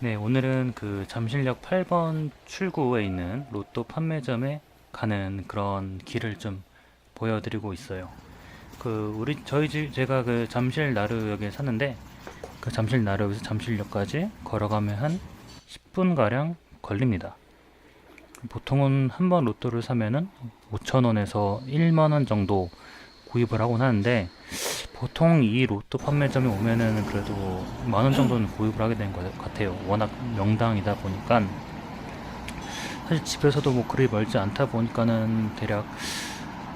네, 오늘은 그 잠실역 8번 출구에 있는 로또 판매점에 가는 그런 길을 좀 보여드리고 있어요. 그 우리 저희 집 제가 그 잠실 나루역에 사는데 그 잠실 나루역에서 잠실역까지 걸어가면 한 10분 가량 걸립니다. 보통은 한 번 로또를 사면은 5,000원에서 1만 원 정도 구입을 하곤 하는데 보통 이 로또 판매점에 오면은 그래도 만 원 정도는 구입을 하게 된것 같아요. 워낙 명당이다 보니까 사실 집에서도 뭐 그리 멀지 않다 보니까는 대략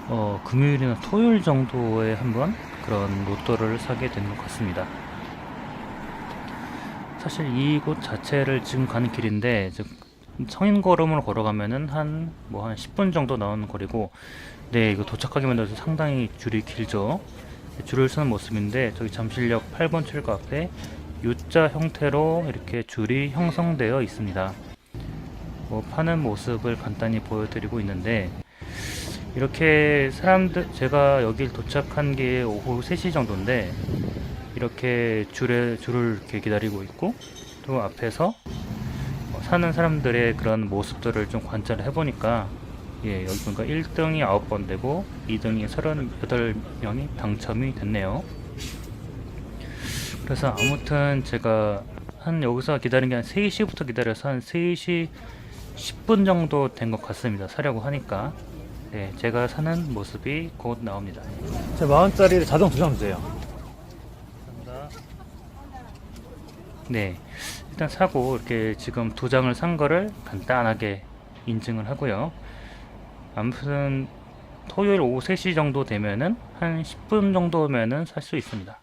어, 금요일이나 토요일 정도에 한번 그런 로또를 사게 된것 같습니다. 사실 이곳 자체를 지금 가는 길인데 즉 성인 걸음으로 걸어가면은 한뭐한 10분 정도 나오는 거리고 네 이거 도착하기만 해도 상당히 줄이 길죠. 네, 줄을 서는 모습인데 저기 잠실역 8번 출구 앞에 U자 형태로 이렇게 줄이 형성되어 있습니다. 뭐 파는 모습을 간단히 보여드리고 있는데 이렇게 사람들 제가 여길 도착한 게 오후 3시 정도인데 이렇게 줄에 줄을 이렇게 기다리고 있고 또 앞에서 어, 사는 사람들의 그런 모습들을 좀 관찰을 해보니까 예, 여기 보니까 1등이 9번 되고 2등이 38명이 당첨이 됐네요. 그래서 아무튼 제가 한 여기서 기다린 게 한 3시부터 기다려서 한 3시 10분 정도 된 것 같습니다. 사려고 하니까. 네, 제가 사는 모습이 곧 나옵니다. 제 만원짜리 자동 두장 주세요. 감사합니다. 네, 일단 사고 이렇게 지금 두 장을 산 거를 간단하게 인증을 하고요. 아무튼 토요일 오후 3시 정도 되면은 한 10분 정도면은 살 수 있습니다.